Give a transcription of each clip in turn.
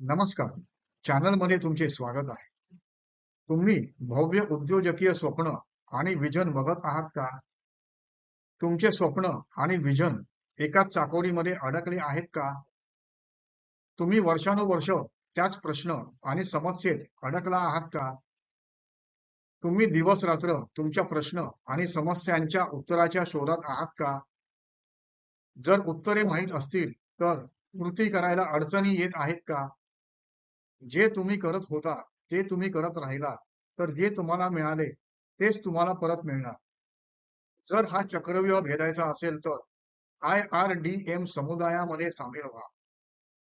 नमस्कार. चॅनलमध्ये तुमचे स्वागत आहे. तुम्ही भव्य उद्योजकीय स्वप्न आणि विजन बघत आहात का? तुमचे स्वप्न आणि विजन एकाच चाकोरीमध्ये अडकले आहेत का? तुम्ही वर्षानुवर्ष त्याच प्रश्न आणि समस्येत अडकला आहात का? तुम्ही दिवस रात्र तुमच्या प्रश्न आणि समस्यांच्या उत्तराच्या शोधात आहात का? जर उत्तरे माहीत असतील तर कृती करायला अडचणी येत आहेत का? जे तुम्ही करत होता ते तुम्ही करत राहिला तर जे तुम्हाला मिळाले तेच तुम्हाला परत मिळणार. जर हा चक्रव्यूह भेदायचा असेल तर आय आर डी एम समुदायामध्ये सामील व्हा.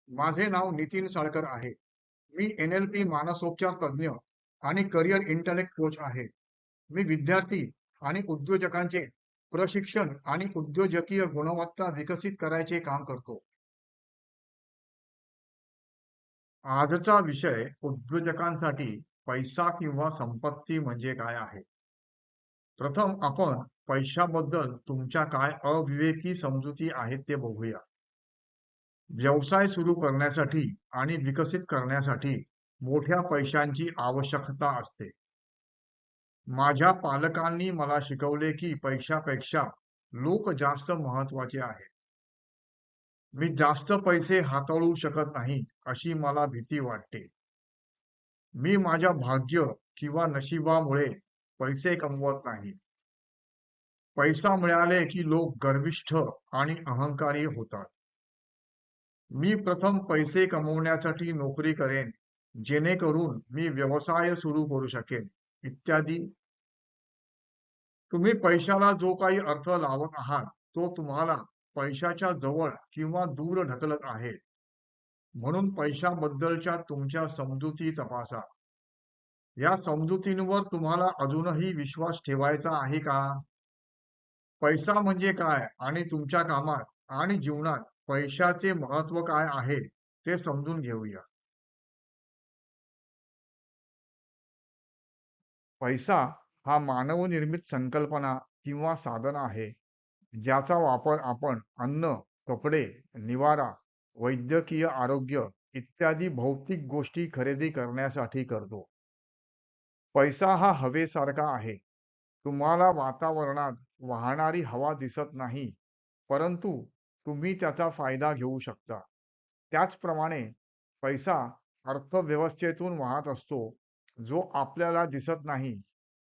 माझे नाव नितीन साळकर आहे. मी एन एल पी मानसोपचार तज्ज्ञ आणि करिअर इंटलेक्ट कोच आहे. मी विद्यार्थी आणि उद्योजकांचे प्रशिक्षण आणि उद्योजकीय गुणवत्ता विकसित करायचे काम करतो. आजचा विषय उद्योजकांसाठी पैसा किंवा संपत्ती म्हणजे काय आहे? प्रथम आपण पैशाबद्दल तुमच्या काय अविवेकी समजुती आहेत ते बघूया. व्यवसाय सुरू करण्यासाठी आणि विकसित करण्यासाठी मोठ्या पैशांची आवश्यकता असते. माझ्या पालकांनी मला शिकवले की पैशापेक्षा लोक जास्त महत्त्वाचे आहेत. मी जास्त पैसे हाताळू शकत नाही अशी मला भीती वाटते. मी माझ्या भाग्य किंवा नशिबामुळे पैसे कमवत नाही. पैसा मिळाले की लोक गर्विष्ठ आणि अहंकारी होतात. मी प्रथम पैसे कमवण्यासाठी नोकरी करेन जेणेकरून मी व्यवसाय सुरू करू शकेन इत्यादी. तुम्ही पैशाला जो काही अर्थ लावत आहात तो तुम्हाला पैशाच्या जवळ किंवा दूर ढकलत आहे. म्हणून पैशाबद्दलच्या तुमच्या समजुती तपासा. या समजुतींवर तुम्हाला अजूनही विश्वास ठेवायचा आहे का? पैसा म्हणजे काय आणि तुमच्या कामात आणि जीवनात पैशाचे महत्त्व काय आहे ते समजून घेऊया. पैसा हा मानवनिर्मित संकल्पना किंवा साधन आहे. ज्याचा वापर आपण अन्न कपडे निवारा वैद्यकीय आरोग्य इत्यादी भौतिक गोष्टी खरेदी करण्यासाठी करतो. पैसा हा हवेसारखा आहे. तुम्हाला वातावरणात वाहणारी हवा दिसत नाही परंतु तुम्ही त्याचा फायदा घेऊ शकता. त्याचप्रमाणे पैसा अर्थव्यवस्थेतून वाहत असतो जो आपल्याला दिसत नाही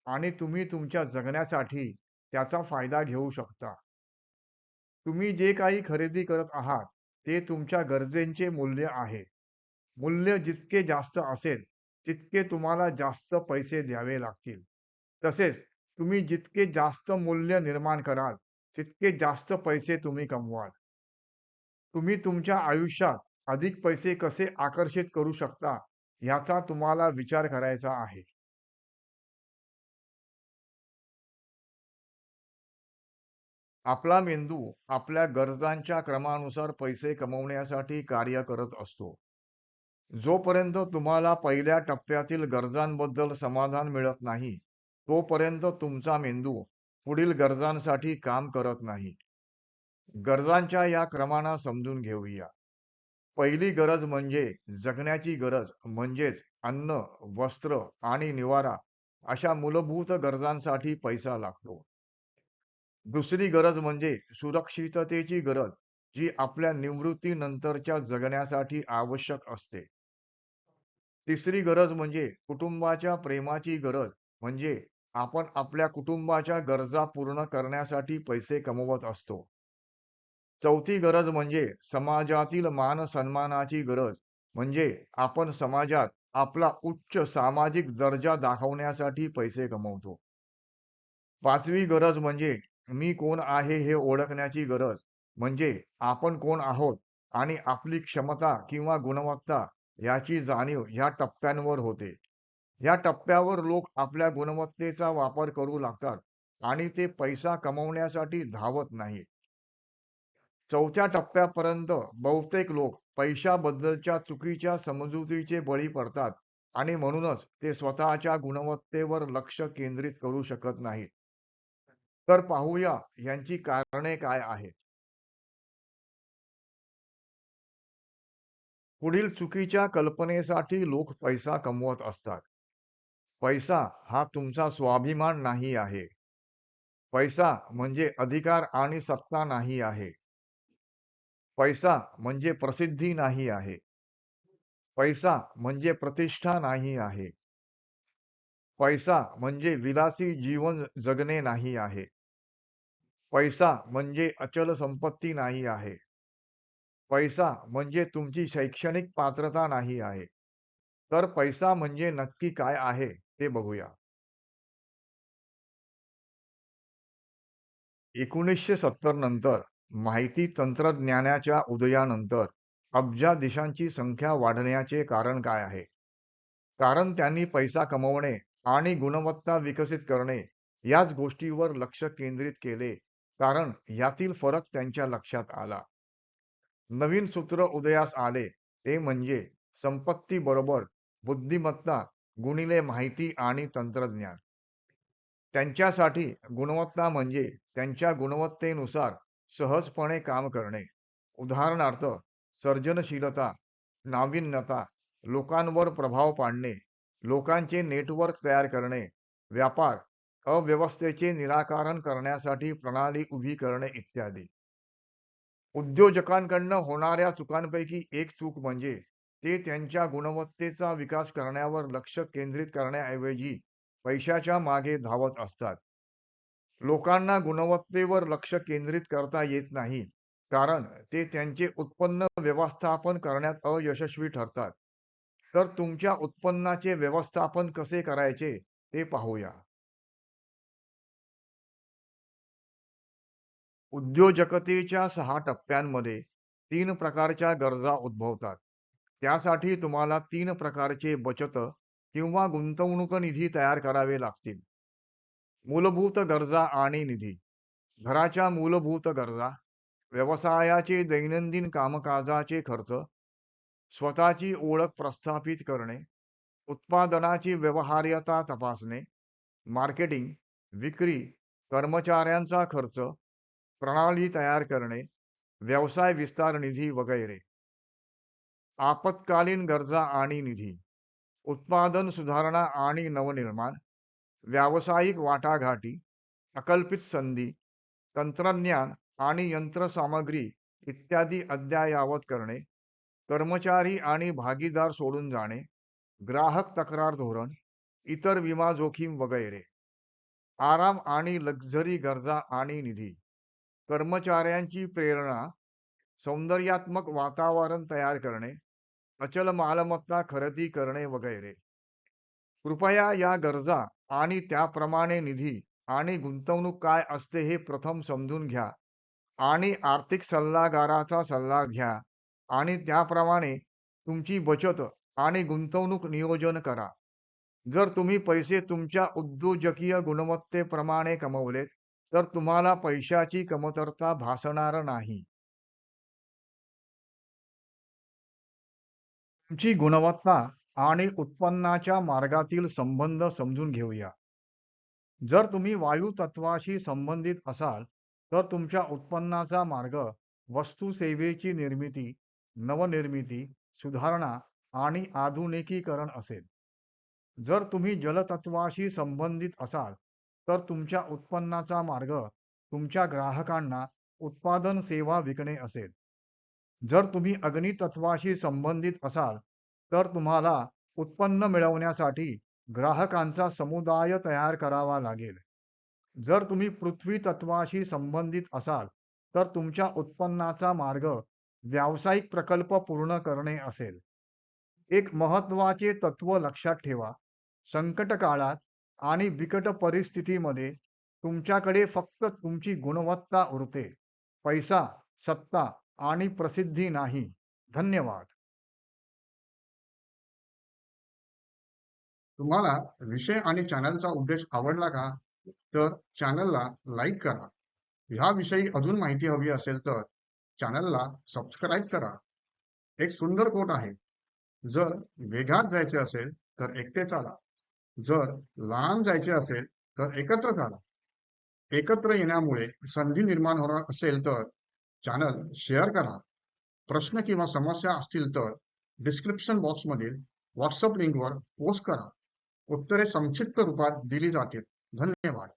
आणि तुम्ही तुमच्या जगण्यासाठी त्याचा फायदा घेऊ शकता. तुम्ही जे काही खरेदी करत आहात ते तुमच्या गरजेचे मूल्य आहे. मूल्य जितके जास्त असेल तितके तुम्हाला जास्त पैसे द्यावे लागतील. तसेच तुम्ही जितके जास्त मूल्य निर्माण कराल तितके जास्त पैसे तुम्ही कमवाल. तुम्ही तुमच्या आयुष्यात अधिक पैसे कसे आकर्षित करू शकता याचा तुम्हाला विचार करायचा आहे. आपला मेंदू आपल्या गरजांच्या क्रमानुसार पैसे कमवण्यासाठी कार्य करत असतो. जोपर्यंत तुम्हाला पहिल्या टप्प्यातील गरजांबद्दल समाधान मिळत नाही तोपर्यंत तुमचा मेंदू पुढील गरजांसाठी काम करत नाही. गरजांच्या या क्रमांना समजून घेऊया. पहिली गरज म्हणजे जगण्याची गरज म्हणजेच अन्न वस्त्र आणि निवारा अशा मूलभूत गरजांसाठी पैसा लागतो. दुसरी गरज म्हणजे सुरक्षिततेची गरज जी आपल्या निवृत्तीनंतरच्या जगण्यासाठी आवश्यक असते. तिसरी गरज म्हणजे कुटुंबाच्या प्रेमाची गरज म्हणजे आपण आपल्या कुटुंबाच्या गरजा पूर्ण करण्यासाठी पैसे कमवत असतो. चौथी गरज म्हणजे समाजातील मान सन्मानाची गरज म्हणजे आपण समाजात आपला उच्च सामाजिक दर्जा दाखवण्यासाठी पैसे कमवतो. पाचवी गरज म्हणजे मी कोण आहे हे ओळखण्याची गरज. म्हणजे आपण कोण आहोत आणि आपली क्षमता किंवा गुणवत्ता याची जाणीव ह्या टप्प्यांवर होते. या टप्प्यावर लोक आपल्या गुणवत्तेचा वापर करू लागतात आणि ते पैसा कमवण्यासाठी धावत नाही चौथ्या टप्प्यापर्यंत बहुतेक लोक पैशाबद्दलच्या चुकीच्या समजुतीचे बळी पडतात आणि म्हणूनच ते स्वतःच्या गुणवत्तेवर लक्ष केंद्रित करू शकत नाहीत. तर पाहूया यांची कारणे काय आहेत. पुढील चुकीच्या कल्पनेसाठी लोक पैसा कमवत असतात. पैसा हा तुमचा स्वाभिमान नाही आहे. पैसा म्हणजे अधिकार आणि सत्ता नाही आहे. पैसा म्हणजे प्रसिद्धी नाही आहे. पैसा म्हणजे प्रतिष्ठा नाही आहे. पैसा म्हणजे विलासी जीवन जगणे नाही आहे. पैसा म्हणजे अचल संपत्ती नाही आहे. पैसा म्हणजे तुमची शैक्षणिक पात्रता नाही आहे. तर पैसा म्हणजे नक्की काय आहे ते बघूया. एकोणीसशे सत्तर नंतर माहिती तंत्रज्ञानाच्या उदयानंतर अब्जाधीशांची संख्या वाढण्याचे कारण काय आहे? कारण त्यांनी पैसा कमवणे आणि गुणवत्ता विकसित करणे याच गोष्टीवर लक्ष केंद्रित केले कारण यातील फरक त्यांच्या लक्षात आला. नवीन सूत्र उदयास आले ते म्हणजे संपत्ती बरोबर बुद्धिमत्ता गुणिले माहिती आणि तंत्रज्ञान. त्यांच्यासाठी गुणवत्ता म्हणजे त्यांच्या गुणवत्तेनुसार सहजपणे काम करणे. उदाहरणार्थ सर्जनशीलता नाविन्यता लोकांवर प्रभाव पाडणे लोकांचे नेटवर्क तयार करणे व्यापार अव्यवस्थेचे निराकरण करण्यासाठी प्रणाली उभी करणे इत्यादी. उद्योजकांकडनं होणाऱ्या चुकांपैकी एक चूक म्हणजे ते त्यांच्या गुणवत्तेचा विकास करण्यावर लक्ष केंद्रित करण्याऐवजी पैशाच्या मागे धावत असतात. लोकांना गुणवत्तेवर लक्ष केंद्रित करता येत नाही कारण ते त्यांचे उत्पन्न व्यवस्थापन करण्यात अयशस्वी ठरतात. तर तुमच्या उत्पन्नाचे व्यवस्थापन कसे करायचे ते पाहूया. उद्योजकतेच्या सहा टप्प्यांमध्ये तीन प्रकारच्या गरजा उद्भवतात. त्यासाठी तुम्हाला तीन प्रकारचे बचत किंवा गुंतवणूक निधी तयार करावे लागतील. मूलभूत गरजा आणि निधी. घराच्या मूलभूत गरजा व्यवसायाचे दैनंदिन कामकाजाचे खर्च स्वतःची ओळख प्रस्थापित करणे उत्पादनाची व्यवहार्यता तपासणे मार्केटिंग विक्री कर्मचाऱ्यांचा खर्च प्रणाली तयार करणे व्यवसाय विस्तार निधी वगैरे. आपत्कालीन गरजा आणि निधी उत्पादन सुधारणा आणि नवनिर्माण व्यावसायिक वाटाघाटी अकल्पित संधी तंत्रज्ञान आणि यंत्रसामग्री इत्यादी अद्ययावत करणे कर्मचारी आणि भागीदार सोडून जाणे ग्राहक तक्रार धोरण इतर विमा जोखीम वगैरे. आराम आणि लक्झरी गरजा आणि निधी. कर्मचाऱ्यांची प्रेरणा सौंदर्यात्मक वातावरण तयार करणे अचल मालमत्ता खरेदी करणे वगैरे. कृपया या गरजा आणि त्याप्रमाणे निधी आणि गुंतवणूक काय असते हे प्रथम समजून घ्या आणि आर्थिक सल्लागाराचा सल्ला घ्या आणि त्याप्रमाणे तुमची बचत आणि गुंतवणूक नियोजन करा. जर तुम्ही पैसे तुमच्या उद्योजकीय गुणवत्तेप्रमाणे कमवलेत तर तुम्हाला पैशाची कमतरता भासणार नाही. तुमची गुणवत्ता आणि उत्पन्नाच्या मार्गातील संबंध समजून घेऊया. जर तुम्ही वायू तत्वाशी संबंधित असाल तर तुमच्या उत्पन्नाचा मार्ग वस्तू सेवेची निर्मिती नवनिर्मिती सुधारणा आणि आधुनिकीकरण असेल. जर तुम्ही जलतत्वाशी संबंधित असाल तर तुमच्या उत्पन्नाचा मार्ग तुमच्या ग्राहकांना उत्पादन सेवा विकणे असेल. जर तुम्ही अग्नितत्वाशी संबंधित असाल तर तुम्हाला उत्पन्न मिळवण्यासाठी ग्राहकांचा समुदाय तयार करावा लागेल. जर तुम्ही पृथ्वी तत्वाशी संबंधित असाल तर तुमच्या उत्पन्नाचा मार्ग व्यावसायिक प्रकल्प पूर्ण करणे असेल. एक महत्त्वाचे तत्व लक्षात ठेवा. संकट काळात आणि बिकट परिस्थितीमध्ये तुमच्याकडे फक्त तुमची गुणवत्ता उरते. पैसा सत्ता आणि प्रसिद्धी नाही. धन्यवाद. तुम्हाला विषय आणि चॅनलचा उद्देश आवडला का? तर चॅनलला लाईक करा. ह्याविषयी अजून माहिती हवी असेल तर चॅनलला सबस्क्राईब करा. एक सुंदर कोट आहे. जर वेगात जायचे असेल तर एकटे चाला. जर लहान जायचे असेल तर एकत्र चाला एकत्र येण्यामुळे संधी निर्माण होणार असेल तर चॅनल शेअर करा. प्रश्न किंवा समस्या असतील तर डिस्क्रिप्शन बॉक्समधील व्हॉट्सअप लिंकवर पोस्ट करा. उत्तरे संक्षिप्त रूपात दिली जातील. धन्यवाद.